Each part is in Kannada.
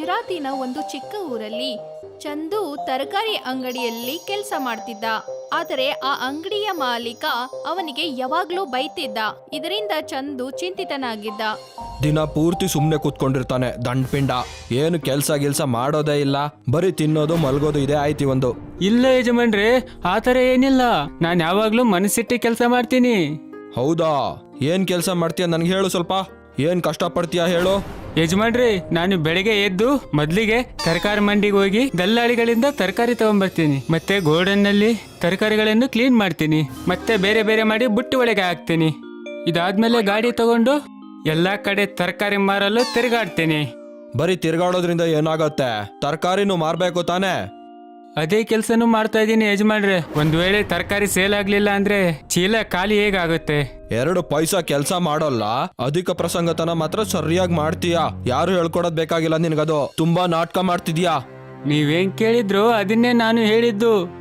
ಗುಜರಾತಿನ ಒಂದು ಚಿಕ್ಕ ಊರಲ್ಲಿ ಚಂದು ತರಕಾರಿ ಅಂಗಡಿಯಲ್ಲಿ ಕೆಲಸ ಮಾಡ್ತಿದ್ದ. ಆದರೆ ಆ ಅಂಗಡಿಯ ಮಾಲೀಕ ಅವನಿಗೆ ಯಾವಾಗ್ಲೂ ಬೈತಿದ್ದ. ಇದರಿಂದ ಚಂದು ಚಿಂತಿತನಾಗಿದ್ದ. ದಿನ ಪೂರ್ತಿ ಸುಮ್ಮನೆ ಕೂತ್ಕೊಂಡಿರ್ತಾನೆ ದಂಡ್ಪಿಂಡ. ಏನು ಕೆಲ್ಸ ಗಿಲ್ಸ ಮಾಡೋದೇ ಇಲ್ಲ. ಬರೀ ತಿನ್ನೋದು ಮಲ್ಗೋದು ಇದೆ ಆಯ್ತಿ ಒಂದು. ಇಲ್ಲ ಯಜಮಾನ್ರಿ ಆತರ ಥರ ಏನಿಲ್ಲ. ನಾನು ಯಾವಾಗ್ಲೂ ಮನಸ್ಸಿಟ್ಟು ಕೆಲಸ ಮಾಡ್ತೀನಿ. ಹೌದಾ? ಏನ್ ಕೆಲಸ ಮಾಡ್ತೀಯ ನನ್ಗೆ ಹೇಳು ಸ್ವಲ್ಪ. ಏನ್ ಕಷ್ಟ ಪಡ್ತೀಯ ಹೇಳು. ಯಜಮಾನ್ರಿ, ನಾನು ಬೆಳಿಗ್ಗೆ ಎದ್ದು ಮೊದ್ಲಿಗೆ ತರಕಾರಿ ಮಂಡಿಗೆ ಹೋಗಿ ದಲ್ಲಾಳಿಗಳಿಂದ ತರಕಾರಿ ತಗೊಂಡ್ಬರ್ತೀನಿ ಮತ್ತೆ ಗೋಡನ್ನಲ್ಲಿ ತರಕಾರಿಗಳನ್ನು ಕ್ಲೀನ್ ಮಾಡ್ತೀನಿ. ಮತ್ತೆ ಬೇರೆ ಬೇರೆ ಮಾಡಿ ಬುಟ್ಟಿ ಒಳಗೆ ಹಾಕ್ತೀನಿ. ಇದಾದ್ಮೇಲೆ ಗಾಡಿ ತಗೊಂಡು ಎಲ್ಲಾ ಕಡೆ ತರಕಾರಿ ಮಾರಲು ತಿರುಗಾಡ್ತೀನಿ. ಬರೀ ತಿರ್ಗಾಡೋದ್ರಿಂದ ಏನಾಗತ್ತೆ? ತರಕಾರಿನೂ ಮಾರ್ಬೇಕು ತಾನೇ? ಅದೇ ಕೆಲಸನೂ ಮಾಡ್ತಾ ಇದ್ದೀನಿ ಯಜಮಾನ್ರೆ. ಒಂದ್ ವೇಳೆ ತರಕಾರಿ ಸೇಲ್ ಆಗ್ಲಿಲ್ಲ ಅಂದ್ರೆ ಚೀಲ ಖಾಲಿ ಹೇಗಾಗುತ್ತೆ? ಎರಡು ಪೈಸಾ ಕೆಲಸ ಮಾಡೋಲ್ಲ. ಅಧಿಕ ಪ್ರಸಂಗತನ ಮಾತ್ರ ಸರಿಯಾಗಿ ಮಾಡ್ತೀಯಾ. ಯಾರು ಹೇಳ್ಕೊಡೋದ್ ಬೇಕಾಗಿಲ್ಲ ನಿನಗದು. ತುಂಬಾ ನಾಟಕ ಮಾಡ್ತಿದ್ಯಾ? ನೀವೇನ್ ಕೇಳಿದ್ರು ಅದನ್ನೇ ನಾನು ಹೇಳಿದ್ದು.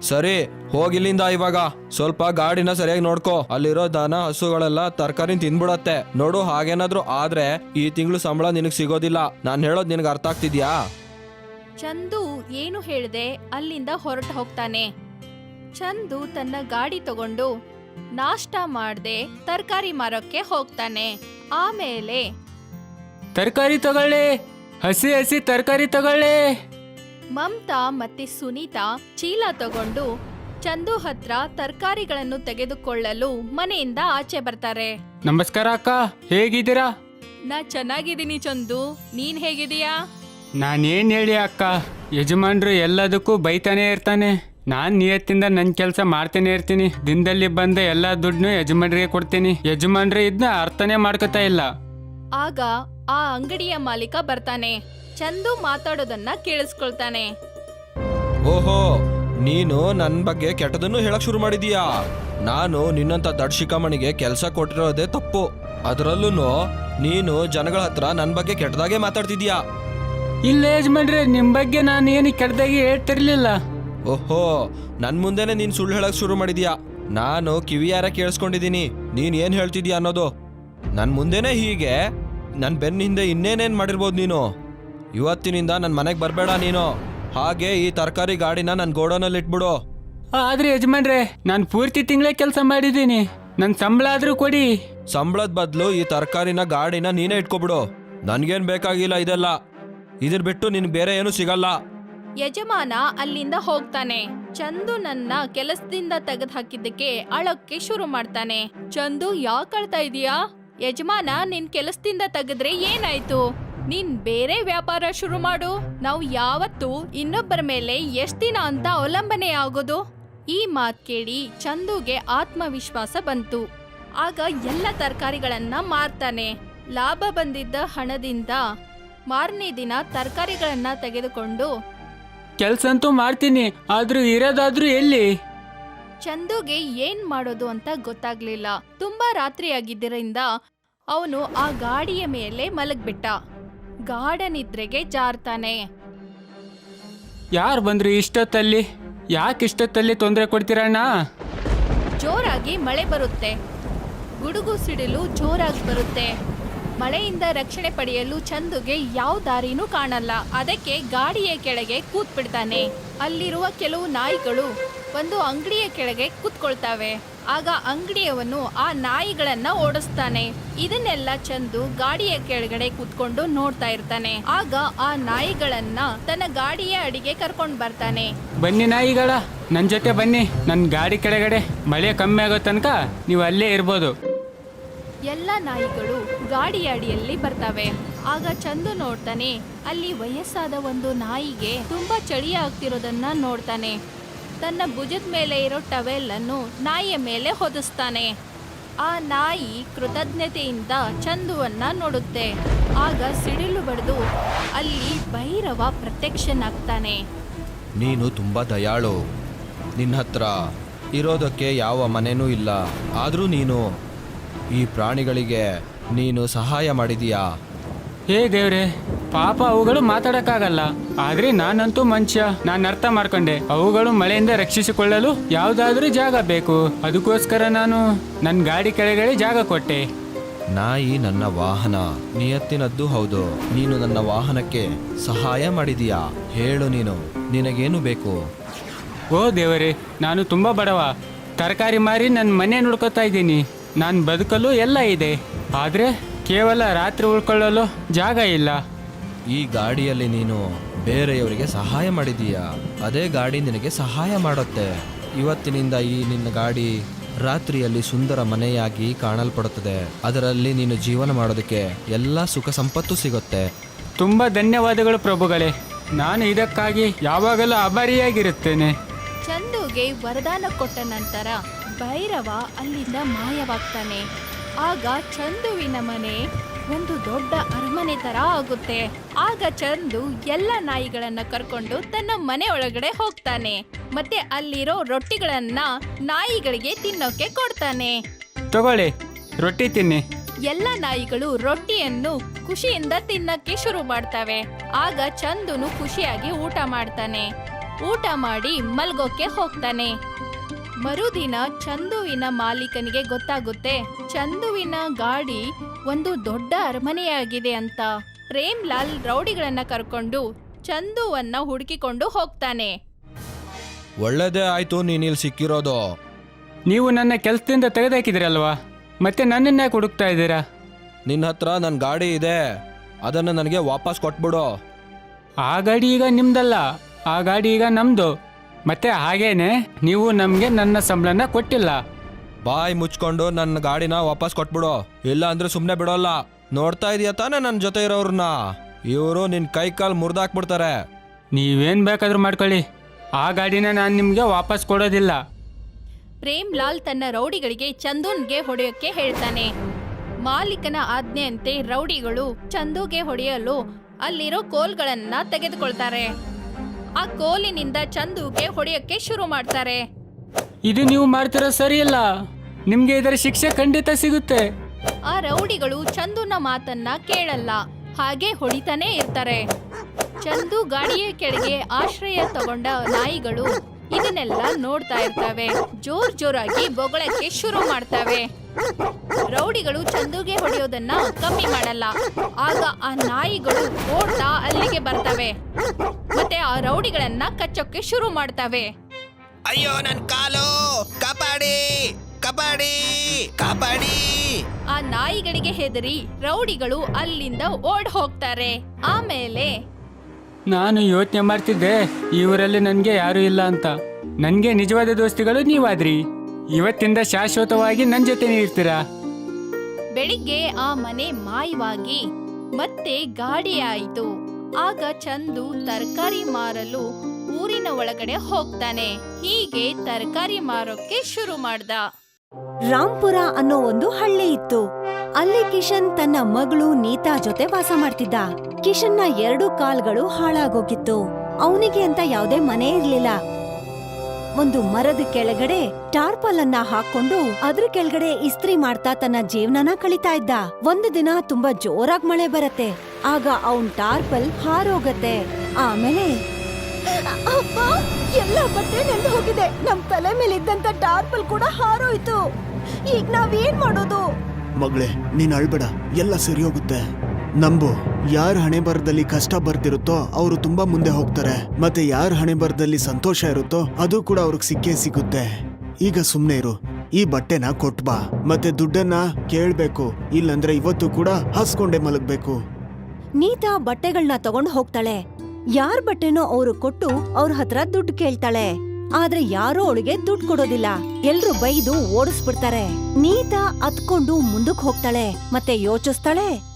ಸರಿ ಹೋಗಿಲ್ಲಿಂದ ಇವಾಗ. ಸ್ವಲ್ಪ ಗಾಡಿನ ಸರಿಯಾಗಿ ನೋಡ್ಕೋ. ಅಲ್ಲಿರೋ ದನ ಹಸುಗಳೆಲ್ಲ ತರಕಾರಿ ತಿನ್ಬಿಡತ್ತೆ. ನೋಡು ಹಾಗೇನಾದ್ರೂ ಆದ್ರೆ ಈ ತಿಂಗಳು ಸಂಬಳ ನಿನಗ್ ಸಿಗೋದಿಲ್ಲ. ನಾನು ಹೇಳೋದ್ ನಿನಗೆ ಅರ್ಥ ಆಗ್ತಿದ್ಯಾ? ಚಂದು ಏನು ಹೇಳದೆ ಅಲ್ಲಿಂದ ಹೊರಟು ಹೋಗ್ತಾನೆ. ಚಂದು ತನ್ನ ಗಾಡಿ ತಗೊಂಡು ನಾಷ್ಟ ಮಾಡದೆ ತರಕಾರಿ ಮಾರಕ್ಕೆ ಹೋಗ್ತಾನೆ. ಆಮೇಲೆ ತರಕಾರಿ ತಗೊಳ್ಳಿ ಹಸಿ ಹಸಿ ತರಕಾರಿ ತಗೊಳ್ಳಿ. ಮಮತಾ ಮತ್ತೆ ಸುನೀತಾ ಚೀಲ ತಗೊಂಡು ಚಂದು ಹತ್ರ ತರಕಾರಿಗಳನ್ನು ತೆಗೆದುಕೊಳ್ಳಲು ಮನೆಯಿಂದ ಆಚೆ ಬರ್ತಾರೆ. ನಮಸ್ಕಾರ ಅಕ್ಕ ಹೇಗಿದ್ದೀರಾ? ನಾ ಚೆನ್ನಾಗಿದ್ದೀನಿ ಚಂದು ನೀನ್ ಹೇಗಿದೀಯಾ ನಾನೇನ್ ಹೇಳಿ ಅಕ್ಕ? ಯಜಮಾನ್ರು ಎಲ್ಲದಕ್ಕೂ ಬೈತಾನೆ ಇರ್ತಾನೆ. ನಾನು ನಿಯತ್ತಿಂದ ನನ್ನ ಕೆಲಸ ಮಾಡ್ತೇನೆ ಇರ್ತೀನಿ. ದಿನದಲ್ಲಿ ಬಂದ ಎಲ್ಲಾ ದುಡ್ಡನ್ನು ಯಜಮಾನ್ರಿಗೆ ಕೊಡ್ತೀನಿ. ಯಜಮಾನ್ರು ಇದನ್ನ ಅರ್ಥನೇ ಮಾಡ್ಕೊತಾ ಇಲ್ಲ. ಆಗ ಆ ಅಂಗಡಿಯ ಮಾಲೀಕ ಬರ್ತಾನೆ. ಚಂದು ಮಾತಾಡೋದನ್ನ ಕೇಳಿಸ್ಕೊಳ್ತಾನೆ. ಓಹೋ ನೀನು ನನ್ನ ಬಗ್ಗೆ ಕೆಟ್ಟದನ್ನು ಹೇಳಕ್ ಶುರು ಮಾಡಿದೀಯಾ? ನಾನು ನಿನ್ನಂತ ದಡ್ ಶಿಖಾಮಣಿಗೆ ಕೆಲ್ಸ ಕೊಟ್ಟಿರೋದೇ ತಪ್ಪು. ಅದರಲ್ಲೂ ನೀನು ಜನಗಳ ಹತ್ರ ನನ್ನ ಬಗ್ಗೆ ಕೆಟ್ಟದಾಗೆ ಮಾತಾಡ್ತಿದ್ಯಾ? ಇಲ್ಲ ಯಜಮಾನ್ರೆ ನಿಮ್ ಬಗ್ಗೆ ನಾನು ಏನು ಕೆಟ್ಟದಾಗಿ ಹೇಳ್ತಿರ್ಲಿಲ್ಲ. ಓಹೋ ನನ್ ಮುಂದೆನೆ ನೀನ್ ಸುಳ್ಳು ಹೇಳಕ್ ಶುರು ಮಾಡಿದ್ಯಾ? ನಾನು ಕಿವಿಯಾರ ಕೇಳಿಸ್ಕೊಂಡಿದೀನಿ ನೀನ್ ಏನ್ ಹೇಳ್ತಿದ್ಯಾ ಅನ್ನೋದು? ನನ್ ಮುಂದೆನೆ ಹೀಗೆ. ನನ್ ಬೆನ್ನ ಹಿಂದೆ ಇನ್ನೇನೇನ್ ಮಾಡಿರ್ಬೋದು ನೀನು? ಇವತ್ತಿನಿಂದ ನನ್ ಮನೆಗ್ ಬರ್ಬೇಡ ನೀನು. ಹಾಗೆ ಈ ತರಕಾರಿ ಗಾಡಿನ ನನ್ ಗೋಡೌನಲ್ಲಿ ಇಟ್ಬಿಡು ಆದ್ರೆ ಯಜಮಾನ್ರೆ ನಾನು ಪೂರ್ತಿ ತಿಂಗಳೇ ಕೆಲಸ ಮಾಡಿದ್ದೀನಿ. ನನ್ ಸಂಬಳ ಆದ್ರೂ ಕೊಡಿ. ಸಂಬಳದ ಬದಲು ಈ ತರಕಾರಿನ ಗಾಡಿನ ನೀನೇ ಇಟ್ಕೊಬಿಡು. ನನ್ಗೇನ್ ಬೇಕಾಗಿಲ್ಲ ಇದೆಲ್ಲ. ಇದ್ರ ಬಿಟ್ಟು ನಿನ್ ಬೇರೆ ಏನು ಸಿಗಲ್ಲ. ಯಜಮಾನ ಅಲ್ಲಿಂದ ಹೋಗ್ತಾನೆ. ಚಂದು ನನ್ನ ಕೆಲಸದಿಂದ ತೆಗೆದು ಹಾಕಿದ್ದಕ್ಕೆ ಅಳಕ್ಕೆ ಶುರು ಮಾಡ್ತಾನೆ. ಚಂದು ಯಾಕೆ ಅಳ್ತಾ ಇದೀಯಾ? ಯಜಮಾನ, ನಿನ್ ಕೆಲಸದಿಂದ ತೆಗೆದ್ರೆ ಏನಾಯ್ತು? ನೀನ್ ಬೇರೆ ವ್ಯಾಪಾರ ಶುರು ಮಾಡು. ನಾವು ಯಾವತ್ತು ಇನ್ನೊಬ್ಬರ ಮೇಲೆ ಎಷ್ಟ್ ದಿನ ಅಂತ ಅವಲಂಬನೆ ಆಗೋದು? ಈ ಮಾತ್ ಕೇಳಿ ಚಂದುಗೆ ಆತ್ಮವಿಶ್ವಾಸ ಬಂತು. ಆಗ ಎಲ್ಲ ತರಕಾರಿಗಳನ್ನ ಮಾರ್ತಾನೆ. ಲಾಭ ಬಂದಿದ್ದ ಹಣದಿಂದ ಮಾರನೇ ದಿನ ತರಕಾರಿಗಳನ್ನ ತೆಗೆದುಕೊಂಡು ಕೆಲಸ ಅಂತೂ ಮಾಡ್ತೀನಿ ಆದ್ರೂ ಇರೋದಾದ್ರೂ ಎಲ್ಲಿ? ಚಂದುಗೆ ಏನ್ ಮಾಡೋದು ಅಂತ ಗೊತ್ತಾಗ್ಲಿಲ್ಲ. ತುಂಬಾ ರಾತ್ರಿಯಾಗಿದ್ದರಿಂದ ಅವನು ಆ ಗಾಡಿಯ ಮೇಲೆ ಮಲಗ್ಬಿಟ್ಟ. ಗಾಢ ನಿದ್ರೆಗೆ ಜಾರ್ತಾನೆ. ಯಾರು ಬಂದ್ರು ಇಷ್ಟೊತ್ತಲ್ಲಿ? ಯಾಕೆ ಇಷ್ಟೊತ್ತಲ್ಲಿ ತೊಂದರೆ ಕೊಡ್ತೀರಣ್ಣ ಜೋರಾಗಿ ಮಳೆ ಬರುತ್ತೆ. ಗುಡುಗು ಸಿಡಿಲು ಜೋರಾಗಿ ಬರುತ್ತೆ. ಮಳೆಯಿಂದ ರಕ್ಷಣೆ ಪಡೆಯಲು ಚಂದುಗೆ ಯಾವ ದಾರಿನೂ ಕಾಣಲ್ಲ. ಅದಕ್ಕೆ ಗಾಡಿಯ ಕೆಳಗೆ ಕೂತ್ಬಿಡ್ತಾನೆ. ಅಲ್ಲಿರುವ ಕೆಲವು ನಾಯಿಗಳು ಒಂದು ಅಂಗಡಿಯ ಕೆಳಗೆ ಕೂತ್ಕೊಳ್ತಾವೆ. ಆಗ ಅಂಗಡಿಯವನು ಆ ನಾಯಿಗಳನ್ನ ಓಡಿಸ್ತಾನೆ. ಇದನ್ನೆಲ್ಲ ಚಂದು ಗಾಡಿಯ ಕೆಳಗಡೆ ಕೂತ್ಕೊಂಡು ನೋಡ್ತಾ ಇರ್ತಾನೆ. ಆಗ ಆ ನಾಯಿಗಳನ್ನ ತನ್ನ ಗಾಡಿಯ ಅಡಿಗೆ ಕರ್ಕೊಂಡ್ ಬರ್ತಾನೆ. ಬನ್ನಿ ನಾಯಿಗಳ ನನ್ನ ಜೊತೆ ಬನ್ನಿ. ನನ್ನ ಗಾಡಿ ಕೆಳಗಡೆ ಮಳೆ ಕಮ್ಮಿ ಆಗೋ ತನಕ ನೀವು ಅಲ್ಲೇ ಇರ್ಬೋದು. ಎಲ್ಲ ನಾಯಿಗಳು ಗಾಡಿಯ ಅಡಿಯಲ್ಲಿ ಬರ್ತವೆ. ಆಗ ಚಂದು ನೋಡ್ತಾನೆ, ಅಲ್ಲಿ ವಯಸ್ಸಾದ ಒಂದು ನಾಯಿಗೆ ತುಂಬಾ ಚಳಿ ಆಗ್ತಿರೋದನ್ನ ನೋಡ್ತಾನೆ. ತನ್ನ ಭುಜದ ಮೇಲೆ ಇರೋ ಟವೆಲ್ ಅನ್ನು ನಾಯಿಯ ಮೇಲೆ ಹೊದಿಸ್ತಾನೆ. ಆ ನಾಯಿ ಕೃತಜ್ಞತೆಯಿಂದ ಚಂದುವನ್ನ ನೋಡುತ್ತೆ. ಆಗ ಸಿಡಿಲು ಬಡಿದು ಅಲ್ಲಿ ಭೈರವ ಪ್ರತ್ಯಕ್ಷನಾಗ್ತಾನೆ. ನೀನು ತುಂಬಾ ದಯಾಳು. ನಿನ್ನ ಹತ್ರ ಇರೋದಕ್ಕೆ ಯಾವ ಮನೆನೂ ಇಲ್ಲ. ಆದರೂ ನೀನು ಈ ಪ್ರಾಣಿಗಳಿಗೆ ನೀನು ಸಹಾಯ ಮಾಡಿದೀಯಾ? ಹೇ ದೇವ್ರೆ ಪಾಪ ಅವುಗಳು ಮಾತಾಡಕ್ಕಾಗಲ್ಲ. ಆದ್ರೆ ನಾನಂತೂ ಮನುಷ್ಯ ನಾನು ಅರ್ಥ ಮಾಡ್ಕೊಂಡೆ. ಅವುಗಳು ಮಳೆಯಿಂದ ರಕ್ಷಿಸಿಕೊಳ್ಳಲು ಯಾವ್ದಾದ್ರೂ ಜಾಗ ಬೇಕು. ಅದಕ್ಕೋಸ್ಕರ ನಾನು ನನ್ನ ಗಾಡಿ ಕೆಳಗಡೆ ಜಾಗ ಕೊಟ್ಟೆ. ನಾಯಿ ನನ್ನ ವಾಹನ ನಿಯತ್ತಿನದ್ದು ಹೌದು. ನೀನು ನನ್ನ ವಾಹನಕ್ಕೆ ಸಹಾಯ ಮಾಡಿದೀಯಾ? ಹೇಳು ನೀನು ನಿನಗೇನು ಬೇಕು? ಓ ದೇವರೇ ನಾನು ತುಂಬ ಬಡವ. ತರಕಾರಿ ಮಾರಿ ನನ್ನ ಮನೆ ನೋಡ್ಕೊತಾ ಇದ್ದೀನಿ. ನಾನು ಬದುಕಲು ಎಲ್ಲ ಇದೆ. ಆದರೆ ಕೇವಲ ರಾತ್ರಿ ಉಳ್ಕೊಳ್ಳಲು ಜಾಗ ಇಲ್ಲ. ಈ ಗಾಡಿಯಲ್ಲಿ ನೀನು ಬೇರೆಯವರಿಗೆ ಸಹಾಯ ಮಾಡಿದೀಯಾ? ಅದೇ ಗಾಡಿ ನಿನಗೆ ಸಹಾಯ ಮಾಡುತ್ತೆ. ಇವತ್ತಿನಿಂದ ಈ ನಿನ್ನ ಗಾಡಿ ರಾತ್ರಿಯಲ್ಲಿ ಸುಂದರ ಮನೆಯಾಗಿ ಕಾಣಲ್ಪಡುತ್ತದೆ. ಅದರಲ್ಲಿ ನೀನು ಜೀವನ ಮಾಡೋದಕ್ಕೆ ಎಲ್ಲ ಸುಖ ಸಂಪತ್ತು ಸಿಗುತ್ತೆ. ತುಂಬ ಧನ್ಯವಾದಗಳು ಪ್ರಭುಗಳೇ. ನಾನು ಇದಕ್ಕಾಗಿ ಯಾವಾಗಲೂ ಆಭಾರಿಯಾಗಿರುತ್ತೇನೆ ಚಂದುಗೆ ವರದಾನ ಕೊಟ್ಟ ನಂತರ ಭೈರವ ಅಲ್ಲಿಂದ ಮಾಯವಾಗ್ತಾನೆ. ಆಗ ಚಂದುವಿನ ಮನೆ ಒಂದು ದೊಡ್ಡ ಅರಮನೆ ತರ ಆಗುತ್ತೆ. ಆಗ ಚಂದು ಎಲ್ಲ ನಾಯಿಗಳನ್ನ ಕರ್ಕೊಂಡು ತನ್ನ ಮನೆ ಒಳಗಡೆ ಹೋಗ್ತಾನೆ. ಮತ್ತೆ ಅಲ್ಲಿರೋ ರೊಟ್ಟಿಗಳನ್ನ ನಾಯಿಗಳಿಗೆ ತಿನ್ನೋಕೆ ಕೊಡ್ತಾನೆ. ತಗೊಳ್ಳಿ ರೊಟ್ಟಿ ತಿನ್ನಿ. ಎಲ್ಲ ನಾಯಿಗಳು ರೊಟ್ಟಿಯನ್ನು ಖುಷಿಯಿಂದ ತಿನ್ನಕ್ಕೆ ಶುರು ಮಾಡ್ತವೆ. ಆಗ ಚಂದುನು ಖುಷಿಯಾಗಿ ಊಟ ಮಾಡ್ತಾನೆ. ಊಟ ಮಾಡಿ ಮಲ್ಗೋಕೆ ಹೋಗ್ತಾನೆ. ಮರುದಿನ ಚಂದುವಿನ ಮಾಲೀಕನಿಗೆ ಗೊತ್ತಾಗುತ್ತೆ. ಚಂದುವಿನ ಗಾಡಿ ಒಂದು ದೊಡ್ಡ ಅರಮನೆಯಾಗಿದೆ ಅಂತ. ಪ್ರೇಮ್ಲಾಲ್ ರೌಡಿಗಳನ್ನ ಕರ್ಕೊಂಡು ಚಂದುವನ್ನ ಹುಡುಕಿಕೊಂಡು ಹೋಗ್ತಾನೆ. ಒಳ್ಳೇದೇ ಆಯ್ತು ನೀನು ಇಲ್ಲಿ ಸಿಕ್ಕಿರೋದು. ನೀವು ನನ್ನ ಕೆಲಸದಿಂದ ತೆಗೆದಾಕಿದಿರಲ್ವಾ ಮತ್ತೆ ನನ್ನನ್ನ ಹುಡುಕ್ತಾ ಇದ್ದೀರಾ? ನಿನ್ನ ಹತ್ರ ನನ್ನ ಗಾಡಿ ಇದೆ. ಅದನ್ನು ನನಗೆ ವಾಪಸ್ ಕೊಟ್ಬಿಡು. ಆ ಗಾಡಿ ಈಗ ನಿಮ್ದಲ್ಲ. ಆ ಗಾಡಿ ಈಗ ನಮ್ದು. ಮತ್ತೆ ಹಾಗೇನೆ ನೀವು ನಮಗೆ ನನ್ನ ಸಂಬಳನ ಕೊಟ್ಟಿಲ್ಲ. ಬಾಯ್ ಮುಚ್ಕೊಂಡು ನನ್ನ ಗಾಡಿನ ವಾಪಸ್ ಕೊಟ್ಬಿಡು. ಇಲ್ಲ ಅಂದ್ರೆ ಸುಮ್ಮನೆ ಬಿಡೋಲ್ಲ. ನೋಡ್ತಾ ಇದೀಯ ತಾನೇ ನನ್ನ ಜೊತೆ ಇರೋರನ್ನ ಇವರು ನಿನ್ನ ಕೈ ಕಾಲು ಮುರಿದಾಕ್ಬಿಡ್ತಾರೆ. ನೀವೇನು ಬೇಕಾದ್ರೂ ಮಾಡ್ಕೊಳ್ಳಿ. ಆ ಗಾಡಿನ ನಾನು ನಿಮಗೆ ವಾಪಸ್ ಕೊಡೋದಿಲ್ಲ. ಪ್ರೇಮ್ ಲಾಲ್ ತನ್ನ ರೌಡಿಗಳಿಗೆ ಚಂದೂನ್ಗೆ ಹೊಡೆಯೋಕೆ ಹೇಳ್ತಾನೆ. ಮಾಲೀಕನ ಆಜ್ಞೆಯಂತೆ ರೌಡಿಗಳು ಚಂದುಗೆ ಹೊಡೆಯಲು ಅಲ್ಲಿರೋ ಕೋಲ್ಗಳನ್ನ ತೆಗೆದುಕೊಳ್ತಾರೆ. ಆ ಕೋಲಿನಿಂದ ಚಂದುಗೆ ಹೊಡೆಯಕ್ಕೆ ಶುರು ಮಾಡ್ತಾರೆ. ಇದು ನೀವು ಮಾಡ್ತಿರೋ ಸರಿಯಲ್ಲ. ನಿಮಗೆ ಇದರ ಶಿಕ್ಷೆ ಖಂಡಿತ ಸಿಗುತ್ತೆ. ಆ ರೌಡಿಗಳು ಚಂದುನ ಮಾತನ್ನ ಕೇಳಲ್ಲ. ಹಾಗೆ ಹೊಡಿತಾನೆ ಇರ್ತಾರೆ. ಚಂದು ಗಾಡಿಯ ಕೆಳಗೆ ಆಶ್ರಯ ತಗೊಂಡ ನಾಯಿಗಳು ಇದನ್ನೆಲ್ಲ ನೋಡ್ತಾ ಇರ್ತವೆ. ಜೋರ್ ಜೋರಾಗಿ ಬೊಗಳಕ್ಕೆ ಶುರು ಮಾಡ್ತವೆ. ರೌಡಿಗಳು ಚಂದುಗೆ ಹೊಡೆಯೋದನ್ನ ಕಮ್ಮಿ ಮಾಡಲ್ಲ. ಆಗ ಆ ನಾಯಿಗಳು ಓಡ್ತಾ ಅಲ್ಲಿಗೆ ಬರ್ತವೆ. ಮತ್ತೆ ಆ ರೌಡಿಗಳನ್ನ ಕಚ್ಚೋಕೆ ಶುರು ಮಾಡ್ತವೆ. ಅಯ್ಯೋ ನನ್ನ ಕಾಲು! ಕಬಾಡಿ ಕಬಾಡಿ ಕಬಾಡಿ ಆ ನಾಯಿಗಳಿಗೆ ಹೆದರಿ ರೌಡಿಗಳು ಅಲ್ಲಿಂದ ಓಡ್ ಹೋಗ್ತಾರೆ. ಆಮೇಲೆ ನಾನು ಯೋಚನೆ ಮಾಡ್ತಿದ್ದೆ ಇವರಲ್ಲಿ ನನಗೆ ಯಾರು ಇಲ್ಲ ಅಂತ. ನನಗೆ ನಿಜವಾದ ದೋಸ್ತಿಗಳು ನೀವಾದ್ರಿ. ಇವತ್ತಿಂದ ಶಾಶ್ವತವಾಗಿ ನನ್ನ ಜೊತೆ ಇರ್ತೀರಾ ಬೆಳಿಗ್ಗೆ ಆ ಮನೆ ಮಾಯವಾಗಿ ಮತ್ತೆ ಗಾಡಿ ಆಯಿತು ಆಗ ಚಂದು ತರಕಾರಿ ಮಾರಲು ಊರಿನ ಒಳಗಡೆ ಹೋಗ್ತಾನೆ. ಹೀಗೆ ತರಕಾರಿ ಮಾರೋಕೆ ಶುರು ಮಾಡ್ದ. ರಾಂಪುರ ಅನ್ನೋ ಒಂದು ಹಳ್ಳಿ ಇತ್ತು. ಅಲ್ಲಿ ಕಿಶನ್ ತನ್ನ ಮಗಳು ನೀತಾ ಜೊತೆ ವಾಸ ಮಾಡ್ತಿದ್ದ. ಕಿಶನ್ನ ಎರಡು ಕಾಲ್ಗಳು ಹಾಳಾಗೋಗಿತ್ತು. ಅವನಿಗೆ ಅಂತ ಯಾವುದೇ ಮನೆ ಇರ್ಲಿಲ್ಲ. ಒಂದು ಮರದ ಕೆಳಗಡೆ ಟಾರ್ಪಲ್ ಅನ್ನ ಹಾಕೊಂಡು ಅದ್ರ ಕೆಳಗಡೆ ಇಸ್ತ್ರಿ ಮಾಡ್ತಾ ತನ್ನ ಜೀವನನ ಕಳಿತಾ ಇದ್ದ. ಒಂದು ದಿನ ತುಂಬಾ ಜೋರಾಗಿ ಮಳೆ ಬರತ್ತೆ. ಆಗ ಅವನ್ ಟಾರ್ಪಲ್ ಹಾರೋಗತ್ತೆ. ಆಮೇಲೆ ಎಲ್ಲ ಬಟ್ಟೆ ನೆಂದು ಹೋಗಿದೆ. ನಮ್ ತಲೆ ಮೇಲೆ ಇದ್ದಂತ ಟಾರ್ಪಲ್ ಕೂಡ ಹಾರೋಯ್ತು. ಈಗ ನಾವೇನ್ ಮಾಡೋದು? ಮಗಳೇ, ನೀನ್ ಅಳ್ಬೇಡ. ಎಲ್ಲ ಸರಿ ಹೋಗುತ್ತೆ. ನಂಬು, ಯಾರ ಹಣೆ ಬರದಲ್ಲಿ ಕಷ್ಟ ಬರ್ತಿರುತ್ತೋ ಅವರು ತುಂಬಾ ಮುಂದೆ ಹೋಗ್ತಾರೆ. ಮತ್ತೆ ಯಾರ ಹಣೆ ಬರದಲ್ಲಿ ಸಂತೋಷ ಇರುತ್ತೋ ಅದು ಕೂಡ ಅವ್ರಿಗೆ ಸಿಕ್ಕೇ ಸಿಗುತ್ತೆ. ಈಗ ಸುಮ್ನೆ ಇರು, ಈ ಬಟ್ಟೆನ ಕೊಟ್ಬಾ ಮತ್ತೆ ದುಡ್ಡನ್ನ ಕೇಳ್ಬೇಕು, ಇಲ್ಲಂದ್ರೆ ಇವತ್ತು ಕೂಡ ಹಾಸ್ಕೊಂಡೆ ಮಲಗ್ಬೇಕು. ನೀತಾ ಬಟ್ಟೆಗಳನ್ನ ತಗೊಂಡು ಹೋಗ್ತಾಳೆ. ಯಾರ್ ಬಟ್ಟೆನೋ ಅವ್ರು ಕೊಟ್ಟು ಅವ್ರ ಹತ್ರ ದುಡ್ಡು ಕೇಳ್ತಾಳೆ. ಆದ್ರೆ ಯಾರೋ ಅವಳಿಗೆ ದುಡ್ಡು ಕೊಡೋದಿಲ್ಲ. ಎಲ್ರು ಬೈದು ಓಡಿಸ್ಬಿಡ್ತಾರೆ. ನೀತಾ ಅತ್ಕೊಂಡು ಮುಂದಕ್ ಹೋಗ್ತಾಳೆ. ಮತ್ತೆ ಯೋಚಿಸ್ತಾಳೆ.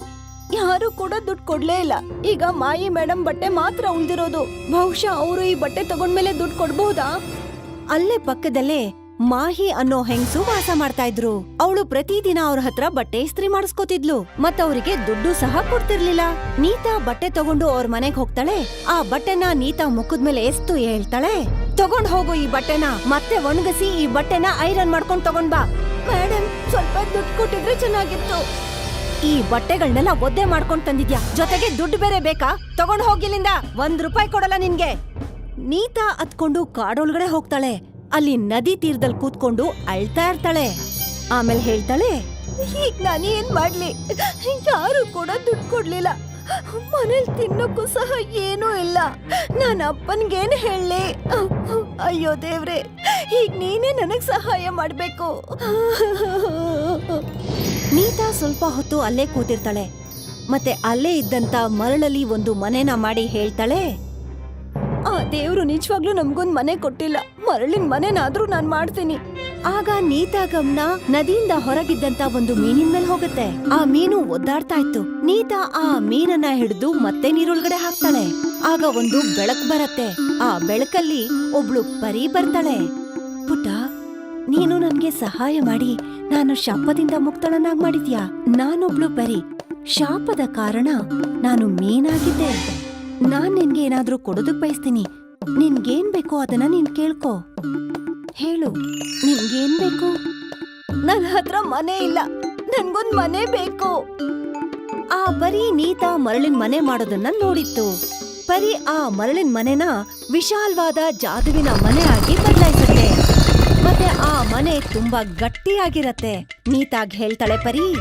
ಯಾರು ಕೂಡ ದುಡ್ಡು ಕೊಡ್ಲೇ ಇಲ್ಲ. ಈಗ ಮಾಯಿ ಮೇಡಮ್ ಬಟ್ಟೆ ಮಾತ್ರ ಉಳ್ದಿರೋದು. ಬಹುಶಃ ಅವರು ಈ ಬಟ್ಟೆ ತಗೊಂಡ್ಮೇಲೆ ದುಡ್ಡು ಕೊಡ್ಬಹುದಾ ಅಲ್ಲೇ ಪಕ್ಕದಲ್ಲೇ ಮಾಹಿ ಅನ್ನೋ ಹೆಂಗ್ಸು ವಾಸ ಮಾಡ್ತಾ ಇದ್ರು. ಅವಳು ಪ್ರತಿದಿನ ಅವ್ರ ಹತ್ರ ಬಟ್ಟೆ ಇಸ್ತ್ರಿ ಮಾಡಿಸ್ಕೊತಿದ್ಲು. ಮತ್ತವ್ರಿಗೆ ದುಡ್ಡು ಸಹ ಕೊಡ್ತಿರ್ಲಿಲ್ಲ. ನೀತಾ ಬಟ್ಟೆ ತಗೊಂಡು ಅವ್ರ ಮನೆಗ್ ಹೋಗ್ತಾಳೆ. ಆ ಬಟ್ಟೆನ ನೀತಾ ಮುಖದ ಮೇಲೆ ಎಸ್ತು ಹೇಳ್ತಾಳೆ. ತಗೊಂಡ್ ಹೋಗು ಈ ಬಟ್ಟೆನ. ಮತ್ತೆ ಒಣಗಿಸಿ ಈ ಬಟ್ಟೆನ ಐರನ್ ಮಾಡ್ಕೊಂಡ್ ತಗೊಂಡ್ ಬಾ. ಮೇಡಮ್ ಸ್ವಲ್ಪ ದುಡ್ಡು ಕೊಟ್ಟಿದ್ರೆ ಚೆನ್ನಾಗಿತ್ತು. ಈ ಬಟ್ಟೆಗಳನ್ನೆಲ್ಲ ಒದ್ದೆ ಮಾಡ್ಕೊಂಡು ತಂದಿದ್ಯಾ? ಜೊತೆಗೆ ದುಡ್ಡು ಬೇರೆ ಬೇಕಾ? ತಗೊಂಡು ಹೋಗಿಲ್ಲಿಂದ ಒಂದ್ ರೂಪಾಯಿ ಕೊಡಲ್ಲ ನಿನ್ಗೆ. ನೀತಾ ಅತ್ಕೊಂಡು ಕಾಡೊಳಗಡೆ ಹೋಗ್ತಾಳೆ. ಅಲ್ಲಿ ನದಿ ತೀರದಲ್ಲಿ ಕೂತ್ಕೊಂಡು ಅಳ್ತಾ ಇರ್ತಾಳೆ. ಆಮೇಲೆ ಹೇಳ್ತಾಳೆ ಈಗ ನಾನು ಏನ್ ಮಾಡ್ಲಿ? ಯಾರು ಕೂಡ ದುಡ್ಡು ಕೊಡ್ಲಿಲ್ಲ. ಮನೇಲಿ ತಿನ್ನೋಕ್ಕೂ ಸಹ ಏನೂ ಇಲ್ಲ. ನಾನು ಅಪ್ಪನ್ಗೇನ್ ಹೇಳಿ ಅಯ್ಯೋ ದೇವ್ರೆ ಈಗ ನೀನೇ ನನಗೆ ಸಹಾಯ ಮಾಡ್ಬೇಕು. ನೀತಾ ಸ್ವಲ್ಪ ಹೊತ್ತು ಅಲ್ಲೇ ಕೂತಿರ್ತಾಳೆ. ಮತ್ತೆ ಅಲ್ಲೇ ಇದ್ದಂತ ಮರಳಲ್ಲಿ ಒಂದು ಮನೆನ ಮಾಡಿ ಹೇಳ್ತಾಳೆ, ಆ ದೇವ್ರು ನಿಜವಾಗ್ಲೂ ನಮ್ಗೊಂದ್ ಮನೆ ಕೊಟ್ಟಿಲ್ಲ. ಮರಳಿನ ಮನೆನಾದ್ರೂ ನಾನ್ ಮಾಡ್ತೀನಿ. ಆಗ ನೀತಾ ಗಮನ ನದಿಯಿಂದ ಹೊರಗಿದ್ದಂತ ಒಂದು ಮೀನಿನ ಮೇಲೆ ಹೋಗುತ್ತೆ. ಆ ಮೀನು ಒದ್ದಾಡ್ತಾ ಇತ್ತು. ನೀತಾ ಆ ಮೀನನ್ನ ಹಿಡಿದು ಮತ್ತೆ ನೀರೊಳಗಡೆ ಹಾಕ್ತಾಳೆ. ಆಗ ಒಂದು ಬೆಳಕ್ ಬರತ್ತೆ. ಆ ಬೆಳಕಲ್ಲಿ ಒಬ್ಳು ಪರಿ ಬರ್ತಾಳೆ. ಪುಟ್ಟ ನೀನು ನನ್ಗೆ ಸಹಾಯ ಮಾಡಿ, ನಾನು ಶಾಪದಿಂದ ಮುಕ್ತಳನಾಗ್ ಮಾಡಿದ್ಯಾ? ನಾನೊಬ್ಳು ಪರಿ. ಶಾಪದ ಕಾರಣ ನಾನು ಮೇನಾಗಿದ್ದೆ. ನಾನ್ ನಿನ್ಗೆ ಏನಾದ್ರೂ ಕೊಡೋದಕ್ ಬಯಸ್ತೀನಿ. ನಿನ್ಗೇನ್ ಬೇಕೋ ಅದನ್ನ ನೀನ್ ಕೇಳ್ಕೊ. ಹೇಳು, ನಿನ್ಗೇನ್ ಬೇಕು? ನನ್ ಹತ್ರ ಮನೆ ಇಲ್ಲ. ನನ್ಗೊಂದ್ ಮನೆ ಬೇಕು. ಆ ಪರಿ ನೀತಾ ಮರಳಿನ ಮನೆ ಮಾಡೋದನ್ನ ನೋಡಿತ್ತು. ಪರಿ ಆ ಮರಳಿನ ಮನೆನ ವಿಶಾಲವಾದ ಜಾದುವಿನ ಮನೆ ಆಗಿ ಬದಲಾಯಿಸುತ್ತೆ. ಮನೆ ತುಂಬಾ ಗಟ್ಟಿಯಾಗಿರತ್ತೆ. ನೀತಾಗ್ ಹೇಳ್ತಾಳೆ ಪರಿ.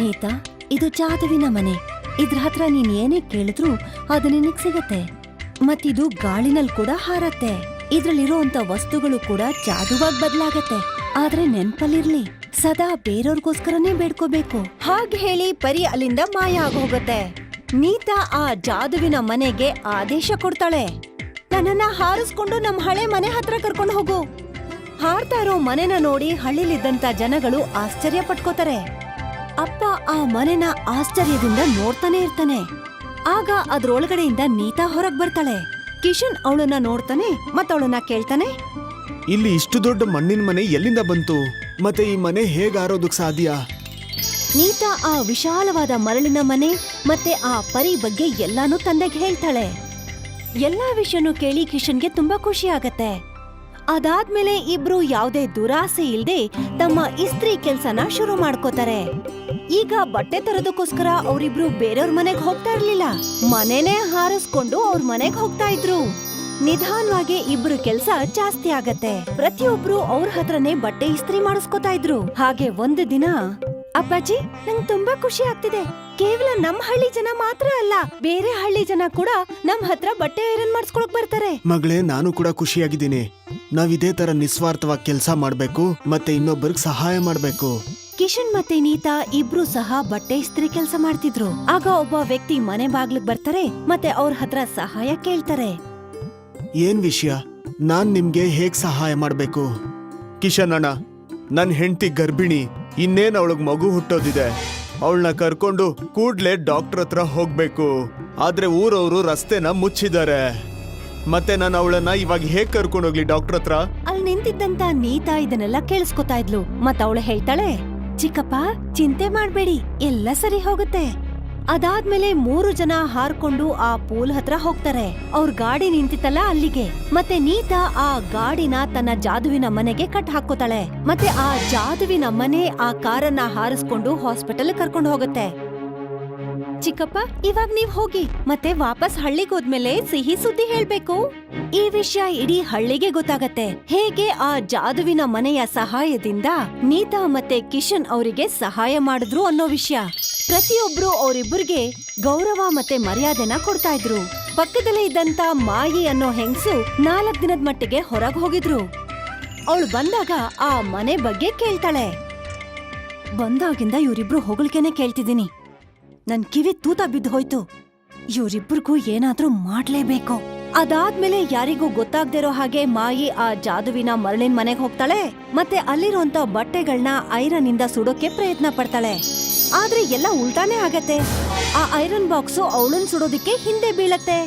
ನೀತಾ, ಇದು ಜಾದುವಿನ ಮನೆ. ಇದ್ರ ಹತ್ರ ನೀನ್ ಏನೇ ಕೇಳಿದ್ರು ಅದು ನಿನಗ್ ಸಿಗತ್ತೆ. ಮತ್ತಿದು ಗಾಳಿನಲ್ ಕೂಡ ಹಾರತ್ತೆ. ಇದ್ರಲ್ಲಿರೋಂತ ವಸ್ತುಗಳು ಕೂಡ ಜಾದುವಾಗ್ ಬದಲಾಗತ್ತೆ. ಆದ್ರೆ ನೆನ್ಪಲ್ಲಿರ್ಲಿ, ಸದಾ ಬೇರೆಯವ್ರಿಗೋಸ್ಕರನೇ ಬೇಡ್ಕೋಬೇಕು. ಹಾಗೆ ಹೇಳಿ ಪರಿ ಅಲ್ಲಿಂದ ಮಾಯ ಆಗೋಗತ್ತೆ. ನೀತಾ ಆ ಜಾದುವಿನ ಮನೆಗೆ ಆದೇಶ ಕೊಡ್ತಾಳೆ. ನನ್ನನ್ನ ಹಾರಿಸ್ಕೊಂಡು ನಮ್ ಹಳೆ ಮನೆ ಹತ್ರ ಕರ್ಕೊಂಡು ಹೋಗು. ಹಾರ್ತಾ ಇರೋ ಮನೆನ ನೋಡಿ ಹಳ್ಳಿಲಿದ್ದಂತ ಜನಗಳು ಆಶ್ಚರ್ಯ ಪಟ್ಕೋತಾರೆ. ಅಪ್ಪ ಆ ಮನೆನ ಆಶ್ಚರ್ಯದಿಂದ ನೋಡ್ತಾನೆ ಇರ್ತಾನೆ. ಆಗ ಅದ್ರೊಳಗಡೆಯಿಂದ ನೀತಾ ಹೊರಗ್ ಬರ್ತಾಳೆ. ಕಿಶನ್ ಅವಳನ್ನ ನೋಡ್ತಾನೆ ಮತ್ತವಳನ್ನ ಕೇಳ್ತಾನೆ. ಇಲ್ಲಿ ಇಷ್ಟು ದೊಡ್ಡ ಮಣ್ಣಿನ ಮನೆ ಎಲ್ಲಿಂದ ಬಂತು? ಮತ್ತೆ ಈ ಮನೆ ಹೇಗ್ ಆರೋದಕ್ ಸಾಧ್ಯ? ನೀತಾ ಆ ವಿಶಾಲವಾದ ಮರಳಿನ ಮನೆ ಮತ್ತೆ ಆ ಪರಿ ಬಗ್ಗೆ ಎಲ್ಲಾನು ತಂದೆಗೆ ಹೇಳ್ತಾಳೆ. ಎಲ್ಲಾ ವಿಷಯನೂ ಕೇಳಿ ಕಿಶನ್ಗೆ ತುಂಬಾ ಖುಷಿ ಆಗತ್ತೆ. ಅದಾದ್ಮೇಲೆ ಇಬ್ರು ಯಾವುದೇ ದುರಾಸೆ ಇಲ್ಲದೆ ತಮ್ಮ ಇಸ್ತ್ರಿ ಕೆಲ್ಸನ ಶುರು ಮಾಡ್ಕೋತಾರೆ. ಈಗ ಬಟ್ಟೆ ತರೋದಕ್ಕೋಸ್ಕರ ಅವರಿಬ್ರು ಬೇರೆಯವ್ರ ಮನೆಗ್ ಹೋಗ್ತಾ ಇರ್ಲಿಲ್ಲ. ಮನೆನೇ ಹಾರಿಸ್ಕೊಂಡು ಅವ್ರ ಮನೆಗ್ ಹೋಗ್ತಾ ಇದ್ರು. ನಿಧಾನವಾಗಿ ಇಬ್ರು ಕೆಲ್ಸ ಜಾಸ್ತಿ ಆಗತ್ತೆ. ಪ್ರತಿಯೊಬ್ರು ಅವ್ರ ಹತ್ರನೇ ಬಟ್ಟೆ ಇಸ್ತ್ರಿ ಮಾಡಿಸ್ಕೊತಾ ಇದ್ರು. ಹಾಗೆ ಒಂದು ದಿನ ಅಪ್ಪಾಜಿ ನಂಗ್ ತುಂಬಾ ಖುಷಿ ಆಗ್ತಿದೆ. ಕೇವಲ ನಮ್ ಹಳ್ಳಿ ಜನ ಮಾತ್ರ ಅಲ್ಲ ಬೇರೆ ಹಳ್ಳಿ ಜನ ಕೂಡ ನಮ್ ಹತ್ರ ಬಟ್ಟೆ ಐರನ್ ಮಾಡಿಸ್ಕೊಳಕ್ ಬರ್ತಾರೆ. ಮಗಳೇ ನಾನು ಕೂಡ ಖುಷಿಯಾಗಿದ್ದೀನಿ. ನಾವ್ ಇದೇ ತರ ನಿಸ್ವಾರ್ಥವಾಗಿ ಕೆಲಸ ಮಾಡ್ಬೇಕು ಮತ್ತೆ ಇನ್ನೊಬ್ಬರಿಗೆ ಸಹಾಯ ಮಾಡ್ಬೇಕು. ಕಿಶನ್ ಮತ್ತೆ ನೀತಾ ಇಬ್ರು ಸಹ ಬಟ್ಟೆ ಇಸ್ತ್ರಿ ಕೆಲಸ ಮಾಡ್ತಿದ್ರು. ಆಗ ಒಬ್ಬ ವ್ಯಕ್ತಿ ಮನೆ ಬಾಗ್ಲಿಗ್ ಬರ್ತಾರೆ ಮತ್ತೆ ಅವ್ರ ಹತ್ರ ಸಹಾಯ ಕೇಳ್ತಾರೆ. ಏನ್ ವಿಷಯ? ನಾನ್ ನಿಮ್ಗೆ ಹೇಗ್ ಸಹಾಯ ಮಾಡ್ಬೇಕು? ಕಿಶನ್ ಅಣ್ಣ ನನ್ ಹೆಂಡತಿ ಗರ್ಭಿಣಿ. ಇನ್ನೇನ್ ಅವಳಗ್ ಮಗು ಹುಟ್ಟೋದಿದೆ? ಅವಳನ್ನ ಕರ್ಕೊಂಡು ಕೂಡ್ಲೆ ಡಾಕ್ಟರ್ ಹತ್ರ ಹೋಗ್ಬೇಕು. ಆದ್ರೆ ಊರವರು ರಸ್ತೆನ ಮುಚ್ಚಿದ್ದಾರೆ. ಮತ್ತೆ ನಾನು ಅವಳನ್ನ ಇವಾಗ ಹೇಗ್ ಕರ್ಕೊಂಡು ಹೋಗ್ಲಿ ಡಾಕ್ಟರ್ ಹತ್ರ? ಅಲ್ಲಿ ನಿಂತಿದ್ದಂತ ನೀತಾ ಇದನ್ನೆಲ್ಲ ಕೇಳಿಸ್ಕೊತಾ ಇದ್ಲು. ಮತ್ತ ಅವಳು ಹೇಳ್ತಾಳೆ, ಚಿಕ್ಕಪ್ಪ, ಚಿಂತೆ ಮಾಡ್ಬೇಡಿ. ಎಲ್ಲ ಸರಿ ಹೋಗುತ್ತೆ. ಅದಾದ್ಮೇಲೆ ಮೂರು ಜನ ಹಾರ್ಕೊಂಡು ಆ ಪೂಲ್ ಹತ್ರ ಹೋಗ್ತಾರೆ. ಅವ್ರ ಗಾಡಿ ನಿಂತಿತ್ತಲ್ಲ ಅಲ್ಲಿಗೆ. ಮತ್ತೆ ನೀತಾ ಆ ಗಾಡಿನ ತನ್ನ ಜಾದುವಿನ ಮನೆಗೆ ಕಟ್ ಹಾಕೋತಾಳೆ ಮತ್ತೆ ಆ ಜಾದುವಿನ ಮನೆ ಆ ಕಾರನ್ನ ಹಾರಿಸ್ಕೊಂಡು ಹಾಸ್ಪಿಟಲ್ ಕರ್ಕೊಂಡು ಹೋಗುತ್ತೆ. ಚಿಕ್ಕಪ್ಪ, ಇವಾಗ ನೀವ್ ಹೋಗಿ. ಮತ್ತೆ ವಾಪಸ್ ಹಳ್ಳಿಗೆ ಹೋದ್ಮೇಲೆ ಸಿಹಿ ಸುದ್ದಿ ಹೇಳ್ಬೇಕು. ಈ ವಿಷಯ ಇಡೀ ಹಳ್ಳಿಗೆ ಗೊತ್ತಾಗತ್ತೆ. ಹೇಗೆ ಆ ಜಾದುವಿನ ಮನೆಯ ಸಹಾಯದಿಂದ ನೀತಾ ಮತ್ತೆ ಕಿಶನ್ ಅವರಿಗೆ ಸಹಾಯ ಮಾಡಿದ್ರು ಅನ್ನೋ ವಿಷಯ. ಪ್ರತಿಯೊಬ್ರು ಅವರಿಬ್ಬರಿಗೆ ಗೌರವ ಮತ್ತೆ ಮರ್ಯಾದೆನ ಕೊಡ್ತಾ ಇದ್ರು ಪಕ್ಕದಲ್ಲೇ ಇದ್ದಂತ ಮಾಯಿ ಅನ್ನೋ ಹೆಂಗಸು ನಾಲ್ಕ್ ದಿನದ ಮಟ್ಟಿಗೆ ಹೊರಗೆ ಹೋಗಿದ್ರು. ಅವಳು ಬಂದಾಗ ಆ ಮನೆ ಬಗ್ಗೆ ಕೇಳ್ತಾಳೆ. ಬಂದಾಗಿಂದ ಇವರಿಬ್ರು ಹೊಗಳಿಕೆನೆ ಕೇಳ್ತಿದ್ದೀನಿ. ನನ್ ಕಿವಿ ತೂತ ಬಿದ್ದು ಹೋಯ್ತು. ಇವರಿಬ್ರಿಗೂ ಏನಾದ್ರೂ ಮಾಡ್ಲೇಬೇಕು. ಅದಾದ್ಮೇಲೆ ಯಾರಿಗೂ ಗೊತ್ತಾಗ್ದಿರೋ ಹಾಗೆ ಮಾಯಿ ಆ ಜಾದುವಿನ ಮರಳಿನ ಮನೆಗ್ ಹೋಗ್ತಾಳೆ, ಮತ್ತೆ ಅಲ್ಲಿರುವಂತ ಬಟ್ಟೆಗಳನ್ನ ಐರನ್ ಇಂದ ಸುಡೋಕೆ ಪ್ರಯತ್ನ ಪಡ್ತಾಳೆ. ಆದ್ರೆ ಎಲ್ಲ ಉಲ್ಟಾನೇ ಆಗತ್ತೆ. ಆ ಐರನ್ ಬಾಕ್ಸು ಅವಳನ್ ಸುಡೋದಿಕ್ಕೆ ಹಿಂದೆ ಬೀಳತ್ತೆ.